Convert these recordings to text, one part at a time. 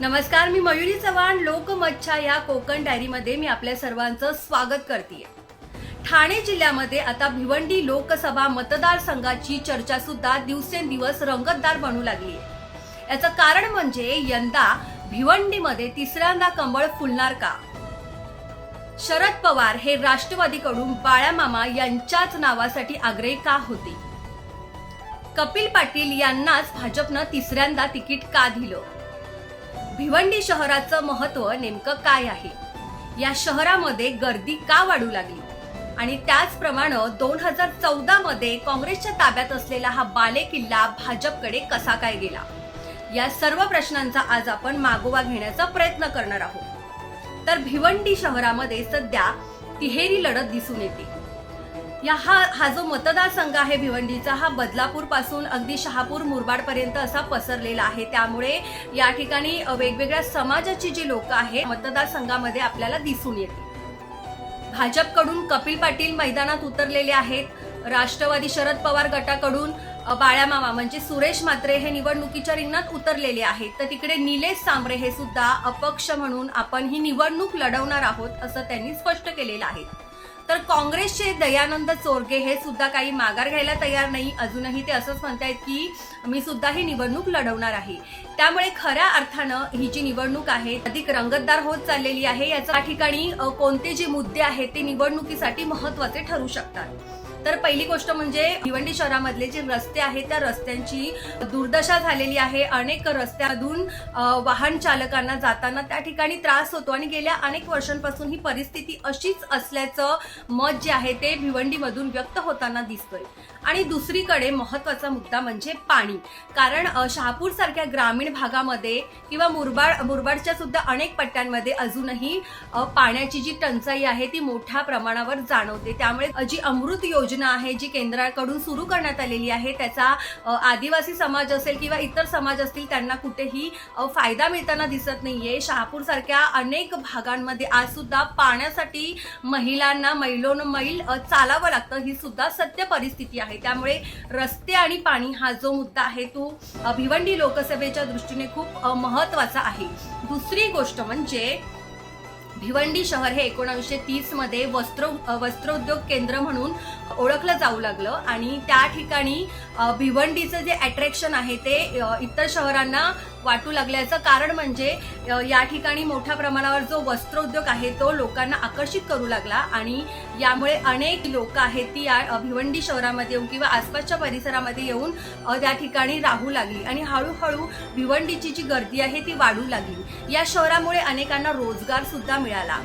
नमस्कार मी मयुरी चव्हाण लोकमच्छा या कोकण डायरीमध्ये मी आपल्या सर्वांचं स्वागत करते ठाणे जिल्ह्यामध्ये आता भिवंडी लोकसभा मतदारसंघाची चर्चा सुद्धा दिवसेंदिवस रंगतदार बनू लागली आहे याचं कारण म्हणजे यंदा भिवंडीमध्ये तिसऱ्यांदा कमळ फुलणार का? शरद पवार हे राष्ट्रवादीकडून बाळामामा यांच्याच नावासाठी आग्रही का होते? कपिल पाटील यांनाच भाजपनं तिसऱ्यांदा तिकीट का दिलं? भिवंडी शहराचं महत्त्व नेमकं काय आहे? या शहरामध्ये गर्दी का वाढू लागली? आणि त्याचप्रमाणे दोन हजार चौदा मध्ये काँग्रेसच्या ताब्यात असलेला हा बाले किल्ला भाजपकडे कसा काय गेला? या सर्व प्रश्नांचा आज आपण मागोवा घेण्याचा प्रयत्न करणार आहोत. तर भिवंडी शहरामध्ये सध्या तिहेरी लढत दिसून येते. या हा हा जो मतदारसंघ आहे भिवंडीचा हा बदलापूरपासून अगदी शहापूर मुरबाड पर्यंत असा पसरलेला आहे. त्यामुळे या ठिकाणी वेगवेगळ्या समाजाची जी लोक आहे मतदारसंघामध्ये आपल्याला दिसून येते भाजपकडून कपिल पाटील मैदानात उतरलेले आहेत. राष्ट्रवादी शरद पवार गटाकडून बाळ्यामामा बाळामामा म्हणजे सुरेश म्हात्रे हे निवडणुकीच्या रिंगणात उतरलेले आहेत. तर तिकडे निलेश सांबरे हे सुद्धा अपक्ष म्हणून आपण ही निवडणूक लढवणार आहोत असं त्यांनी स्पष्ट केलेलं आहे. तर काँग्रेसचे दयानंद चोरगे हे सुद्धा काही माघार घ्यायला तयार नाही. अजूनही ते असंच म्हणतायत की मी सुद्धा ही निवडणूक लढवणार आहे. त्यामुळे खऱ्या अर्थानं ही जी निवडणूक आहे अधिक रंगतदार होत चाललेली आहे. याच्या ठिकाणी कोणते जे मुद्दे आहेत ते निवडणुकीसाठी महत्त्वाचे ठरू शकतात. तर पहिली गोष्ट म्हणजे भिवंडी शहरामधले जे रस्ते आहेत त्या रस्त्यांची दुर्दशा झालेली आहे. अनेक रस्त्यामधून वाहन चालकांना जाताना त्या ठिकाणी त्रास होतो आणि गेल्या अनेक वर्षांपासून ही परिस्थिती अशीच असल्याचं मत जे आहे ते भिवंडीमधून व्यक्त होताना दिसतोय. आणि दुसरीकडे महत्त्वाचा मुद्दा म्हणजे पाणी. कारण शहापूर सारख्या ग्रामीण भागामध्ये किंवा मुरबाड मुरबाडच्या सुद्धा अनेक पट्ट्यांमध्ये अजूनही पाण्याची जी टंचाई आहे ती मोठ्या प्रमाणावर जाणवते. त्यामुळे जी अमृत योजना योजना आहे जी केंद्राकडून सुरू करण्यात आलेली आहे. त्याचा आदिवासी समाज असेल किंवा इतर समाज असतील त्यांना कुठेही फायदा मिळताना दिसत नाहीये. शहापूरसारख्या अनेक भागांमध्ये आज सुद्धा पाण्यासाठी महिलांना मैलोन मैल चालावं लागतं. ही सुद्धा सत्य परिस्थिती आहे. त्यामुळे रस्ते आणि पाणी हा जो मुद्दा आहे तो भिवंडी लोकसभेच्या दृष्टीने खूप महत्त्वाचा आहे. दुसरी गोष्ट म्हणजे भिवंडी शहर हे एकोणावीसशे तीसमध्ये वस्त्र वस्त्रोद्योग केंद्र म्हणून ओळखलं जाऊ लागलं. आणि त्या ठिकाणी भिवंडीचं जे अट्रॅक्शन आहे ते इतर शहरांना वाटू लागल्याचं कारण म्हणजे या ठिकाणी मोठ्या प्रमाणावर जो वस्त्रोद्योग आहे तो लोकांना आकर्षित करू लागला आणि यामुळे अनेक लोक आहेत ती या भिवंडी शहरामध्ये येऊन किंवा आसपासच्या परिसरामध्ये येऊन त्या ठिकाणी राहू लागली. आणि हळूहळू भिवंडीची जी गर्दी आहे ती वाढू लागली. या शहरामुळे अनेकांना रोजगार सुद्धा मिळाला.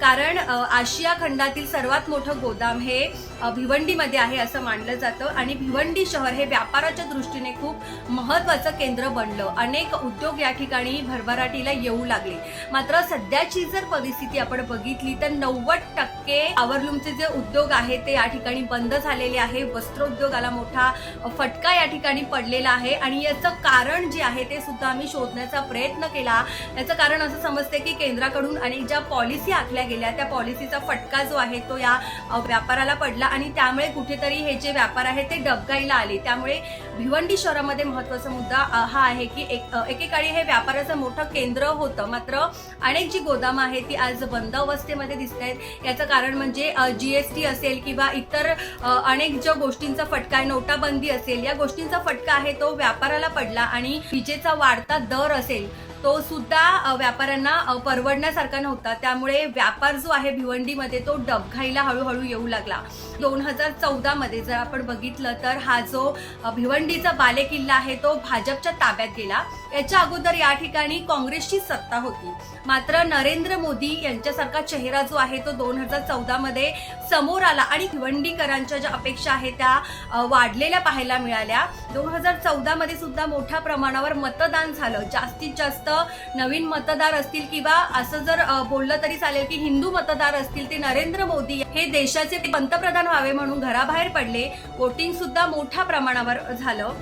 कारण आशिया खंडातील सर्वात मोठं गोदाम हे भिवंडीमध्ये आहे असं मानलं जातं. आणि भिवंडी शहर हे व्यापाराच्या दृष्टीने खूप महत्वाचं केंद्र बनलं. अनेक उद्योग या ठिकाणी भरभराटीला येऊ लागले. मात्र सध्याची जर परिस्थिती आपण बघितली तर नव्वद टक्के आवरलूमचे जे उद्योग आहे ते या ठिकाणी बंद झालेले आहे. वस्त्रोद्योगाला मोठा फटका या ठिकाणी पडलेला आहे. आणि याचं कारण जे आहे ते सुद्धा आम्ही शोधण्याचा प्रयत्न केला. याचं कारण असं समजते की केंद्राकडून आणि ज्या पॉलिसी आखल्या गेल्या त्या पॉलिसीचा फटका जो आहे तो या व्यापाराला पडला आणि त्यामुळे कुठेतरी हे जे व्यापार आहे ते डबगाईला आले. त्यामुळे भिवंडी शहरामध्ये महत्त्वाचा मुद्दा हा आहे की एक एकेकाळी हे व्यापाराचं मोठं केंद्र होतं. मात्र अनेक जी गोदामं आहेत ती आज बंद अवस्थेमध्ये दिसत आहेत. याचं कारण म्हणजे जीएसटी असेल किंवा इतर अनेक ज्या गोष्टींचा फटका आहे नोटाबंदी असेल या गोष्टींचा फटका आहे तो व्यापाराला पडला आणि विजेचा वाढता दर असेल तो सुद्धा व्यापाऱ्यांना परवडण्यासारखा नव्हता. त्यामुळे व्यापार जो आहे भिवंडीमध्ये तो डबघाईला हळूहळू येऊ लागला. दोन हजार चौदामध्ये जर आपण बघितलं तर हा जो भिवंडीचा बालेकिल्ला आहे तो भाजपच्या ताब्यात गेला. याच्या अगोदर या ठिकाणी काँग्रेसची सत्ता होती. मात्र नरेंद्र मोदी यांच्यासारखा चेहरा जो आहे तो दोन हजार चौदामध्ये समोर आला आणि भिवंडीकरांच्या ज्या अपेक्षा आहेत त्या वाढलेल्या पाहायला मिळाल्या. दोन हजार चौदामध्ये सुद्धा मोठ्या प्रमाणावर मतदान झालं. जास्तीत जास्त नवीन मतदार असतील किंवा असं जर बोललं तरी चालेल की हिंदू मतदार असतील ते नरेंद्र मोदी हे देशाचे पंतप्रधान व्हावे म्हणून घराबाहेर पडले. वोटिंग सुद्धा मोठ्या प्रमाणावर झालं.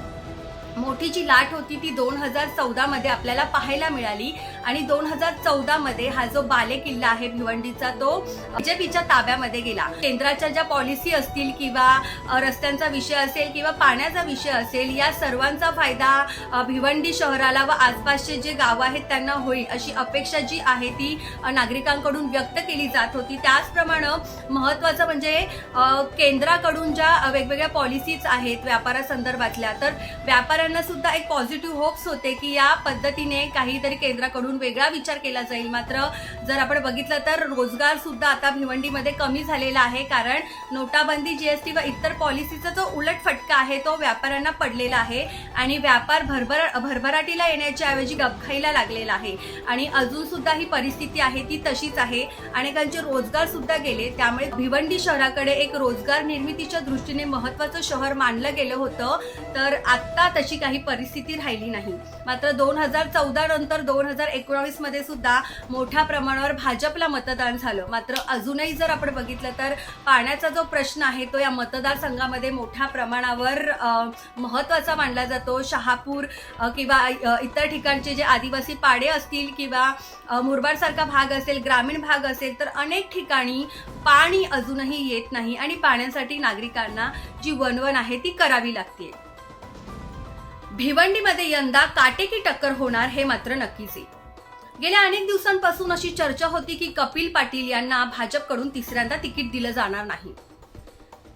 मोठी जी लाट होती ती दोन हजार चौदामध्ये आपल्याला पाहायला मिळाली. आणि दोन हजार चौदामध्ये हा जो बाले किल्ला आहे भिवंडीचा तो बीजेपीच्या ताब्यामध्ये गेला. केंद्राच्या ज्या पॉलिसी असतील किंवा रस्त्यांचा विषय असेल किंवा पाण्याचा विषय असेल या सर्वांचा फायदा भिवंडी शहराला व आसपासचे जे गावं आहेत त्यांना होईल अशी अपेक्षा जी आहे ती नागरिकांकडून व्यक्त केली जात होती. त्याचप्रमाणे महत्त्वाचं म्हणजे केंद्राकडून ज्या वेगवेगळ्या पॉलिसीज आहेत व्यापारासंदर्भातल्या तर शेतकऱ्यांना सुद्धा एक पॉझिटिव्ह होप्स होते की या पद्धतीने काहीतरी केंद्राकडून वेगळा विचार केला जाईल. मात्र जर आपण बघितलं तर रोजगार सुद्धा आता भिवंडीमध्ये कमी झालेला आहे. कारण नोटाबंदी जीएसटी व इतर पॉलिसीचा जो उलट फटका आहे तो व्यापाऱ्यांना पडलेला आहे. आणि व्यापार भरभर भरभराटीला येण्याच्या ऐवजी गबखाईला लागलेला आहे. आणि अजून सुद्धा ही परिस्थिती आहे ती तशीच आहे. अनेकांचे रोजगार सुद्धा गेले. त्यामुळे भिवंडी शहराकडे एक रोजगार निर्मितीच्या दृष्टीने महत्वाचं शहर मानलं गेलं होतं. तर आत्ता तशी काही परिस्थिती राहिली नाही. मात्र दोन हजार चौदा नंतर दोन हजार एकोणावीसमध्ये सुद्धा मोठ्या प्रमाणावर भाजपला मतदान झालं. मात्र अजूनही जर आपण बघितलं तर पाण्याचा जो प्रश्न आहे तो या मतदारसंघामध्ये मोठ्या प्रमाणावर महत्त्वाचा महत्त्वाचा मानला जातो. शहापूर किंवा इतर ठिकाणचे जे आदिवासी पाडे असतील किंवा अ, मुरबाडसारखा भाग असेल ग्रामीण भाग असेल तर अनेक ठिकाणी पाणी अजूनही येत नाही आणि पाण्यासाठी नागरिकांना जी वणवण आहे ती करावी लागते भिवंडीमध्ये यंदा काटेकी टक्कर होणार हे मात्र नक्कीच आहे. गेल्या अनेक दिवसांपासून अशी चर्चा होती की कपिल पाटील यांना भाजपकडून तिसऱ्यांदा तिकीट दिलं जाणार नाही.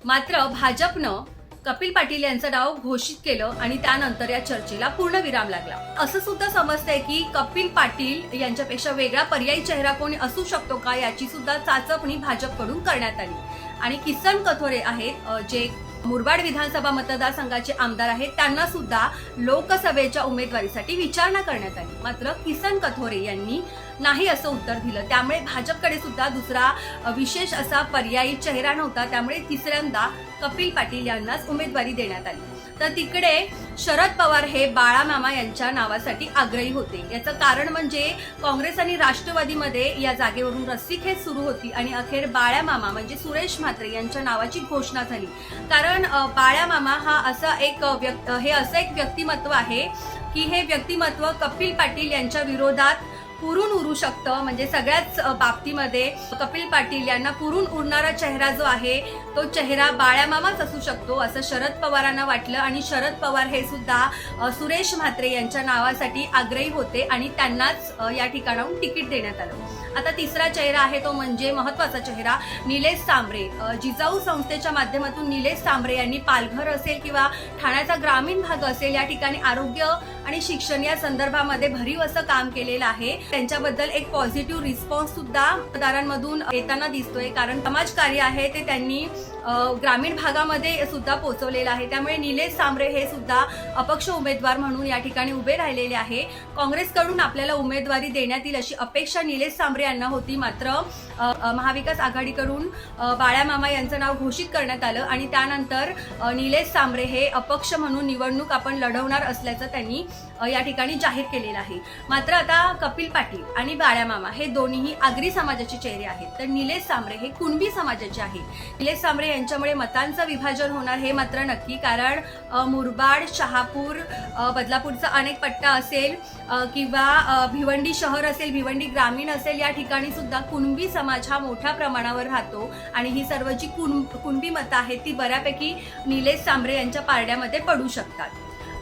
मात्र भाजपनं कपिल पाटील यांचं नाव घोषित केलं आणि त्यानंतर या चर्चेला पूर्ण विराम लागला. असं सुद्धा समजतंय की कपिल पाटील यांच्यापेक्षा वेगळा पर्यायी चेहरा कोणी असू शकतो का याची सुद्धा चाचपणी भाजपकडून करण्यात आली. आणि किसन कथोरे आहेत जे मुरबाड विधानसभा मतदारसंघाचे आमदार आहेत. त्यांना सुद्धा लोकसभेच्या उमेदवारीसाठी विचारणा करण्यात आली. मात्र किसन कथोरे यांनी नाही असं उत्तर दिलं. त्यामुळे भाजपकडे सुद्धा दुसरा विशेष असा पर्यायी चेहरा नव्हता. त्यामुळे तिसऱ्यांदा कपिल पाटील यांनाच उमेदवारी देण्यात आली. तर तिकडे शरद पवार हे बाळामामा यांच्या नावासाठी आग्रही होते. याचं कारण म्हणजे काँग्रेस आणि राष्ट्रवादीमध्ये या जागेवरून रस्सीखेच सुरू होती आणि अखेर बाळ्यामामा म्हणजे सुरेश म्हात्रे यांच्या नावाची घोषणा झाली. कारण बाळ्यामामा हा असा एक व्यक्त व्यक् हे असं एक व्यक्तिमत्व आहे की हे व्यक्तिमत्व कपिल पाटील यांच्या विरोधात पुरून उरू शकतं. म्हणजे सगळ्याच बाबतीमध्ये कपिल पाटील यांना पुरून उरणारा चेहरा जो आहे तो चेहरा बाळ्यामामाच असू शकतो असं शरद पवारांना वाटलं. आणि शरद पवार हे सुद्धा सुरेश म्हात्रे यांच्या नावासाठी आग्रही होते आणि त्यांनाच या ठिकाणाहून तिकीट देण्यात आलं. आता तिसरा चेहरा आहे तो म्हणजे महत्त्वाचा चेहरा निलेश सांबरे जिजाऊ संस्थेच्या माध्यमातून निलेश सांबरे यांनी पालघर असेल किंवा ठाण्याचा ग्रामीण भाग असेल या ठिकाणी आरोग्य आणि शिक्षण या संदर्भामध्ये भरीव असं काम केलेलं आहे. त्यांच्याबद्दल एक पॉझिटिव्ह रिस्पॉन्स सुद्धा मतदारांमधून येताना दिसतोय. कारण समाजकार्य आहे ते त्यांनी ग्रामीण भागामध्ये सुद्धा पोहोचवलेलं आहे. त्यामुळे निलेश सांबरे हे सुद्धा अपक्ष उमेदवार म्हणून या ठिकाणी उभे राहिलेले आहे. काँग्रेसकडून आपल्याला उमेदवारी देण्यात येईल अशी अपेक्षा निलेश सांबरे यांना होती मात्र महाविकास आघाडीकडून बाळ्या मामा यांचं नाव घोषित करण्यात आलं आणि त्यानंतर निलेश सांबरे हे अपक्ष म्हणून निवडणूक आपण लढवणार असल्याचं त्यांनी या ठिकाणी जाहीर केलेलं आहे. मात्र आता कपिल पाटील आणि बाळ्या मामा हे दोन्हीही आगरी समाजाचे चेहरे आहेत. तर निलेश सांबरे हे कुणबी समाजाचे आहेत? निलेश सांबरे यांच्यामुळे मतांचं विभाजन होणार हे मात्र नक्की कारण मुरबाड शहापूर बदलापूरचा अनेक पट्टा असेल किंवा भिवंडी शहर असेल भिवंडी ग्रामीण असेल या ठिकाणी सुद्धा कुणबी समाज हा मोठ्या प्रमाणावर राहतो आणि ही सर्व जी कुण कुणबी मतं आहेत ती बऱ्यापैकी निलेश सांबरे यांच्या पारड्यामध्ये पडू शकतात.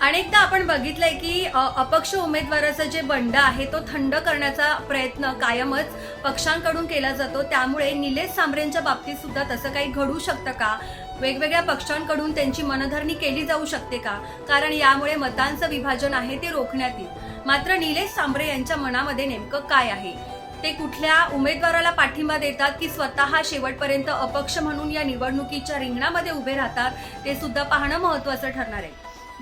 अनेकदा आपण बघितलंय की अपक्ष उमेदवाराचं जे बंड आहे तो थंड करण्याचा प्रयत्न कायमच पक्षांकडून केला जातो. त्यामुळे निलेश सांबरेंच्या बाबतीत सुद्धा तसं काही घडू शकतं का? वेगवेगळ्या पक्षांकडून त्यांची मनधरणी केली जाऊ शकते का? कारण यामुळे मतांचं विभाजन आहे ते रोखण्यात येईल. मात्र निलेश सांबरे यांच्या मनामध्ये नेमकं काय आहे? ते कुठल्या उमेदवाराला पाठिंबा देतात की स्वतः शेवटपर्यंत अपक्ष म्हणून या निवडणुकीच्या रिंगणामध्ये उभे राहतात ते सुद्धा पाहणं महत्वाचं ठरणार आहे.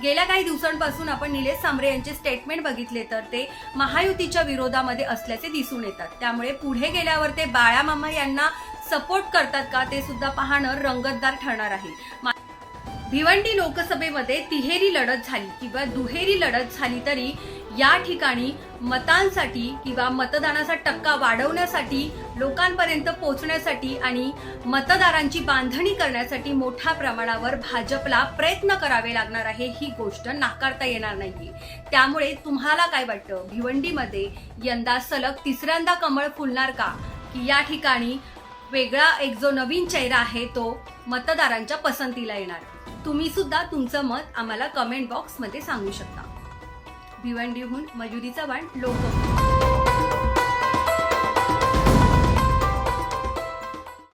गेल्या काही दिवसांपासून आपण निलेश सांबरे यांचे स्टेटमेंट बघितले तर ते महायुतीच्या विरोधामध्ये असल्याचे दिसून येतात. त्यामुळे पुढे गेल्यावर ते बाळामामा यांना सपोर्ट करतात का ते सुद्धा पाहणं रंगतदार ठरणार आहे. भिवंडी लोकसभेमध्ये तिहेरी लढत झाली. किंवा दुहेरी लढत झाली तरी या ठिकाणी मतांसाठी किंवा मतदानाचा टक्का वाढवण्यासाठी लोकांपर्यंत पोहोचण्यासाठी आणि मतदारांची बांधणी करण्यासाठी मोठ्या प्रमाणावर भाजपला प्रयत्न करावे लागणार आहे ही गोष्ट नाकारता येणार नाही त्यामुळे तुम्हाला काय वाटतं? भिवंडीमध्ये यंदा सलग तिसऱ्यांदा कमळ फुलणार का? की या ठिकाणी वेगळा एक जो नवीन चेहरा आहे तो मतदारांच्या पसंतीला येणार. तुम्ही सुद्धा तुमचं मत आम्हाला कमेंट बॉक्समध्ये सांगू शकता. भिवंडीहून मजुरीचा चव्हाण लोक.